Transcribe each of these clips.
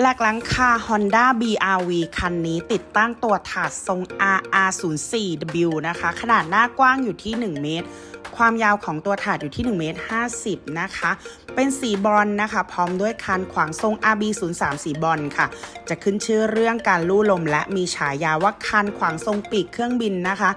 แหลกหลังคา Honda BRV คันนี้ติดตั้งตัวถาดทรง RR04W นะคะ ขนาดหน้ากว้างอยู่ที่ 1 เมตร ความยาวของตัวถาดอยู่ที่1เมตร50 นะคะ เป็นสีบอลนะคะ พร้อมด้วยคานขวางทรง RB03 สีบอลค่ะ จะขึ้นชื่อเรื่องการลู่ลม และมีฉายาว่าคานขวางทรงปีกเครื่องบินนะคะ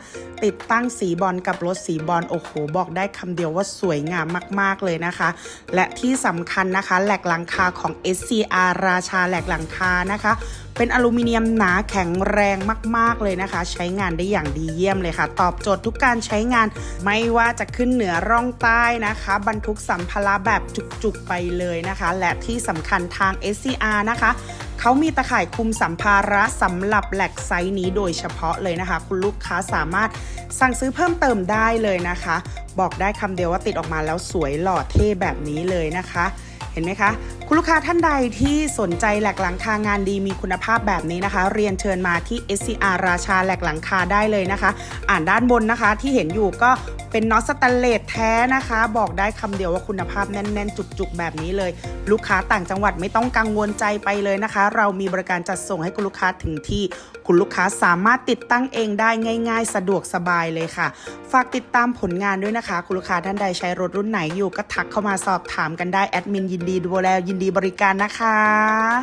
ติดตั้งสีบอลกับรถสีบอลโอ้โหบอกได้คำเดียวว่าสวยงามมาก ๆ เลยนะคะ และที่สำคัญนะคะแหลกหลังคาของ SCR ราชาแหลกหลังคานะคะ เป็นอลูมิเนียมหนาแข็งแรงมาก ๆ เลยนะคะ ใช้งานได้อย่างดีเยี่ยมเลยค่ะ ตอบโจทย์ทุกการใช้งานไม่ว่าจะขึ้นเหนือร่องใต้นะคะ บรรทุกสัมภาระแบบจุก ๆ ไปเลยนะคะ และที่สำคัญทาง SCR นะคะเขามีตะข่ายคุมสัมภาระสำหรับแหลกไซส์นี้โดยเฉพาะเลยนะคะ คุณลูกค้าสามารถสั่งซื้อเพิ่มเติมได้เลยนะคะ บอกได้คำเดียวว่าติดออกมาแล้วสวยหล่อเท่แบบนี้เลยนะคะ ห็นไหมคะ คุณลูกค้าท่านใดที่สนใจแหลกหลังคางานดีมีคุณภาพแบบนี้นะคะ เรียนเชิญมาที่ SCR ราชาแหลกหลังคาได้เลยนะคะ อ่านด้านบนนะคะที่เห็นอยู่ก็เป็นน็อตสแตนเลสแท้นะคะ บอกได้คำเดียวว่าคุณภาพแน่น ๆ จุก ๆ แบบนี้เลย ลูกค้าต่างจังหวัดไม่ต้องกังวลใจไปเลยนะคะ เรามีบริการจัดส่งให้คุณลูกค้าถึงที่ คุณลูกค้าสามารถติดตั้งเองได้ง่าย ๆ สะดวกสบายเลยค่ะ ฝากติดตามผลงานด้วยนะคะ คุณลูกค้าท่านใดใช้รถรุ่นไหนอยู่ก็ทักเข้ามาสอบถามกันได้แอดมินยินดีดูแลยินดีบริการนะคะ